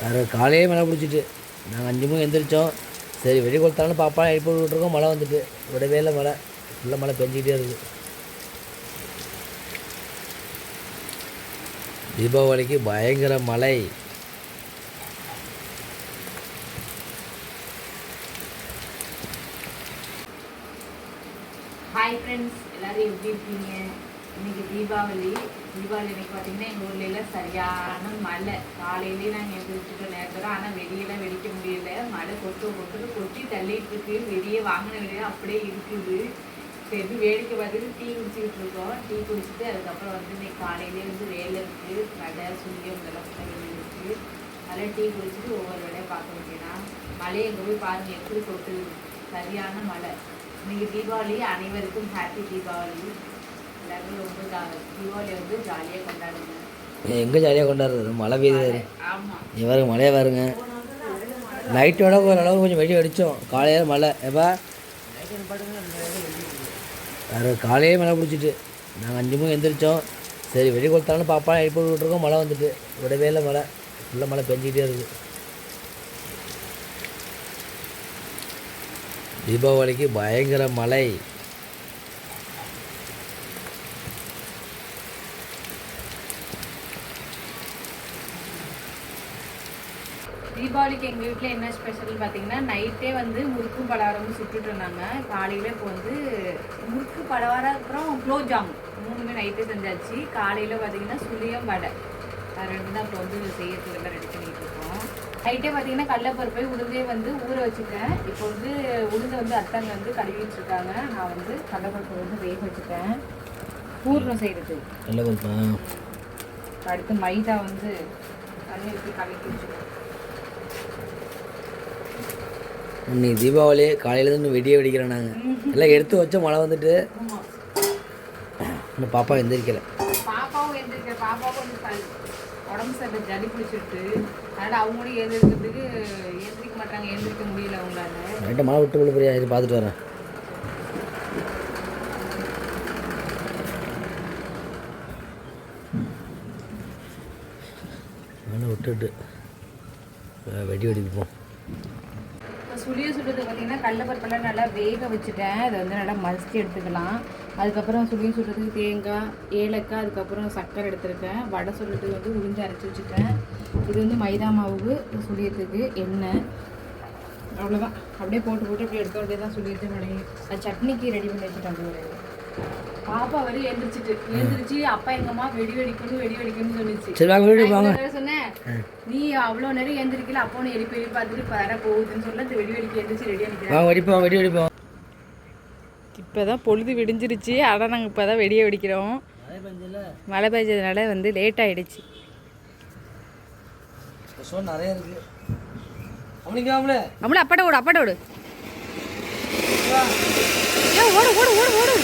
வேறு காலையே மழை பிடிச்சிட்டு. நாங்கள் அஞ்சு மணி எந்திரிச்சோம். சரி வெடி கொடுத்தாலும் பாப்பா எழுப்பி விட்டுருக்கோம். மழை வந்துட்டு. விடவே இல்லை மழை. ஃபுல்லாக மழை பெஞ்சிக்கிட்டே இருக்குது. தீபாவளிக்கு பயங்கர மழை. ஹாய் ஃப்ரெண்ட்ஸ் எல்லாரும் எப்படி இருக்கீங்க? இன்னைக்கு தீபாவளி தீபாவளி இன்னைக்கு பார்த்தீங்கன்னா எங்கள் ஊர்ல எல்லாம் சரியான மழை. காலையிலேயே நாங்கள் எழுந்திரிச்சிட்டோம் நேரத்தோட ஆனால் வெளியெல்லாம் வெடிக்க முடியல. மழை கொட்டு கொட்டு கொட்டி தள்ளிட்டு இருக்கு. வெளியே வாங்கின வெளியே அப்படியே இருக்குது. சரி வேடிக்கை பார்த்துட்டு டீ குடிச்சிக்கிட்டு இருக்கோம். டீ குடிச்சிட்டு அதுக்கப்புறம் வந்து இன்னைக்கு காலையிலேயே வந்து வேலை இருக்குது கடை சுங்கம் இதெல்லாம் கூட இருக்குது அதெல்லாம் டீ குடிச்சிட்டு ஒவ்வொரு வேலையை பார்க்க வேண்டியதான் மழையை எங்கே போய் பாருங்க எப்படி கொட்டுது. சரியான மழை. இன்னைக்கு தீபாவளி அனைவருக்கும் ஹாப்பி தீபாவளி. எல்லாருமே ரொம்ப ஜா- தீபாவளி வந்து ஜாலியாக கொண்டாடுங்க. எங்கே ஜாலியாக கொண்டாடுறது? மழை பெய்யுது. ஆமா. இவருங்க மழையை பாருங்க. நைட்டோட ஓரளவு கொஞ்சம் வெடி வெடித்தோம் காலையில் மழை. எப்பா வேறு காலையே மழை பிடிச்சிட்டு. நாங்கள் அஞ்சு மணி எந்திரிச்சோம். சரி வெடி கொளுத்தாலும் பாப்பா எழுப்பி விட்டுருக்கோம். மழை வந்துட்டு. விடவே இல்லை மழை. ஃபுல்லாக மழை பெஞ்சிக்கிட்டே இருக்குது தீபாவளிக்கு பயங்கர மழை. தீபாவளிக்கு எங்கள் வீட்டில் என்ன ஸ்பெஷல் பார்த்தீங்கன்னா நைட்டே வந்து முறுக்கும் பலகாரமும் சுட்டுட்டு இருந்தாங்க. காலையில் இப்போ வந்து முறுக்கு பலகாரம் அப்புறம் குலோப் ஜாமுன். மூணுமே நைட்டே செஞ்சாச்சு. காலையில் பார்த்தீங்கன்னா சுழியம் வடை. அது ரெண்டு தான் இப்போ வந்து செய்யறதுக்கு ரெடி பண்ணிட்டு இருக்கோம். நைட்டே பார்த்தீங்கன்னா கடலப்பருப்பை உளுந்தே வந்து ஊற வச்சுட்டேன். இப்போ வந்து உளுந்து வந்து அத்தாங்க வந்து கழுவிட்டு இருக்காங்க நான் வந்து கடலப்பருப்பை வந்து வேக வச்சுட்டேன். பூர்ணம் செய்கிறது நல்ல பருப்பா அடுத்து மைதா வந்து தண்ணி ஊற்றி கலக்கி வச்சுருக்கோம் இன்னைக்கு தீபாவளி காலையில இருந்து வெடியே வெடிக்கிறோம் நாங்கள் எல்லாம் எடுத்து வச்சோம் மழை வந்துட்டு. இன்னும் பாப்பா எந்திரிக்கல. பாப்பாவும் எந்திரிக்கிற பாப்பாவும் வந்து பல் உடம்பு சரியில்லை ஜலி பிடிச்சிருக்கு அதனால் அவங்களும் எழுந்திருக்கிறதுக்கு எந்திரிக்க மாட்டாங்க எந்திரிக்க முடியல அவங்களால. நைட்டு மழை விட்டு விழு பிரியா இது பார்த்துட்டு வரேன். விட்டுட்டு வெடி வெடிப்போம் இப்போ சுழிய சுடுறது பார்த்தீங்கன்னா கடலப்பருப்பெல்லாம் நல்லா வேக வச்சுட்டேன். அதை வந்து நல்லா மசித்து எடுத்துக்கலாம். அதுக்கப்புறம் சுழிய சுடுறதுக்கு தேங்காய் ஏலக்காய் அதுக்கப்புறம் சக்கரை எடுத்துருக்கேன். வடை சுடுறதுக்கு வந்து உளுந்து அரைச்சி வச்சுட்டேன். இது வந்து மைதா மாவு சுழியத்துக்கு எண்ணெய். அவ்வளோதான் அப்படியே போட்டு போட்டு அப்படியே எடுத்த வேண்டியதான் தான் மடங்கி அது சட்னிக்கு ரெடி பண்ணி வச்சுட்டாங்க பாப்பா வரை எழுந்திரிச்சிட்டு எழுந்திரிச்சு அப்பா எங்க அம்மா வெடி வெடிக்கணும் வெடி வெடிக்கணும்னு சொல்லிச்சு. சரி வாங்க வெடி நான் வாங்க. இவ்வளவு நேரம் சொன்னேன் நீ அவ்வளோ நேரம் எழுந்திருக்கல அப்போ உன்னை எழுப்பி எழுப்பி பார்த்துட்டு வர போகுதுன்னு சொல்ல இந்த வெடி வெடிக்க எழுந்திரிச்சு ரெடி வாங்க வெடிப்போம் வெடி வெடிப்போம். இப்போ தான் பொழுது விடிஞ்சிருச்சு. ஆனால் நாங்கள் இப்போ தான் வெடியை வெடிக்கிறோம். மழை பெஞ்சதுனால வந்து லேட் ஆயிடுச்சு. சோன் நிறைய இருக்கு. நம்மள அப்பாட்ட ஓடு அப்பாட்ட ஓடு. ஓடு ஓடு ஓடு ஓடு.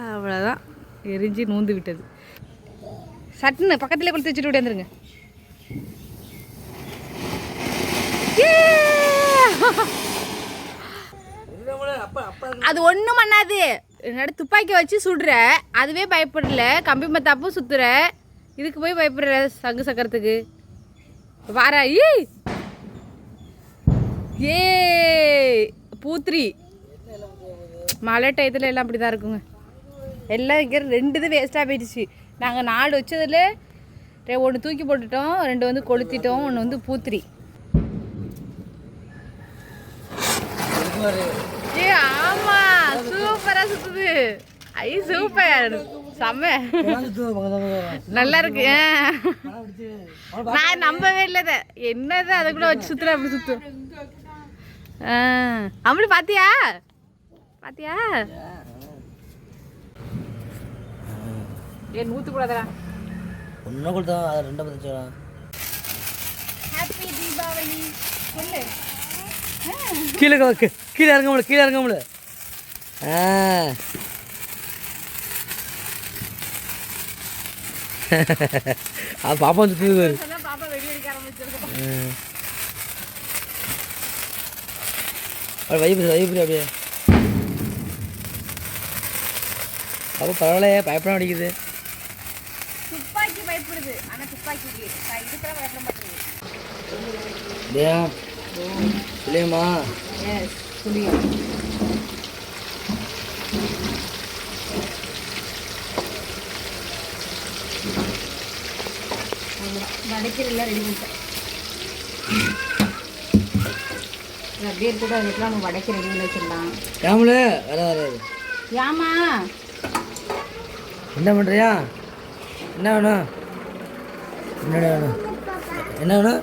அவ்வளோதான் எரிஞ்சு நூந்து விட்டது. சட்டுன்னு பக்கத்தில் கொடுத்து வச்சுட்டு விட்டு அது ஒன்றும் பண்ணாது. என்னோட துப்பாக்கி வச்சு சுடுற. அதுவே பயப்படல. கம்பி மத்தாப்பும் சுத்துற. இதுக்கு போய் பயப்படுற சங்கு சக்கரத்துக்கு. வாரா ஈ ஏ பூத்ரி மழை டயத்தில் எல்லாம் அப்படி தான் இருக்குங்க. எல்லாம் இங்கே ரெண்டு இது வேஸ்ட்டாக போயிடுச்சு. நாங்கள் நாலு வச்சதில் ஒன்று தூக்கி போட்டுட்டோம் ரெண்டு வந்து கொளுத்திட்டோம் ஒன்று வந்து பூத்திரி. ஏ ஆமா சூப்பரா சுத்துது. ஐ சூப்பர். செம்ம. நல்லா இருக்கு நான் நம்பவே இல்லை இதை. என்னது அதுக்குள்ள வச்சு சுத்துற அப்படி சுத்தும் ஆ. அப்படி பாத்தியா? பாத்தியா? ஏ நூத்து கூடாதா ஒன்றும் கொடுத்தா அதை ரெண்டை பற்றி ஹாப்பி தீபாவளி சொல்லு. கீழே கீழே கீழே இறங்க முடியல கீழே இறங்க முடியல ஆ. அது பாப்பா சுற்றுது வைப்பு வைப்பு அப்படியே. அப்போ பரவாயில்லையே பயப்பட அடிக்குது. துப்பாக்கி பயப்படுது. ஆனா துப்பாக்கிக்கு இதுக்கெல்லாம் பயப்பட மாட்டேங்குது. இல்லையம்மா. எஸ் புரியுது. வடைக்கிறதுலாம் ரெடி பண்ணிட்டேன். அப்படியே இருக்கட்டும். அதுக்கெல்லாம் நம்ம வடைக்க ரெடி பண்ணி வச்சிடலாம். ஏமல? வர வராது ஏமா என்ன பண்ணுறியா என்ன வேணும்? என்னடா வேணும்? என்ன வேணும்?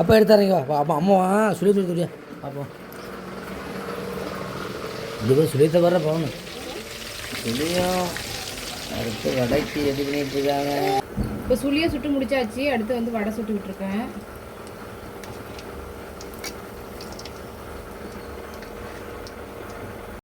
அப்பா எடுத்தாரீங்க வா. அப்பா அம்மாவா சொல்லி சொல்லி சொல்லியா பார்ப்போம் இது கூட சொல்லித்த வர போகணும் சொல்லியும் அடுத்து வடைக்கு ரெடி பண்ணிட்டு இருக்காங்க? இப்போ சுளியை சுட்டு முடிச்சாச்சு. அடுத்து வந்து வடை சுட்டு விட்டுருக்கேன்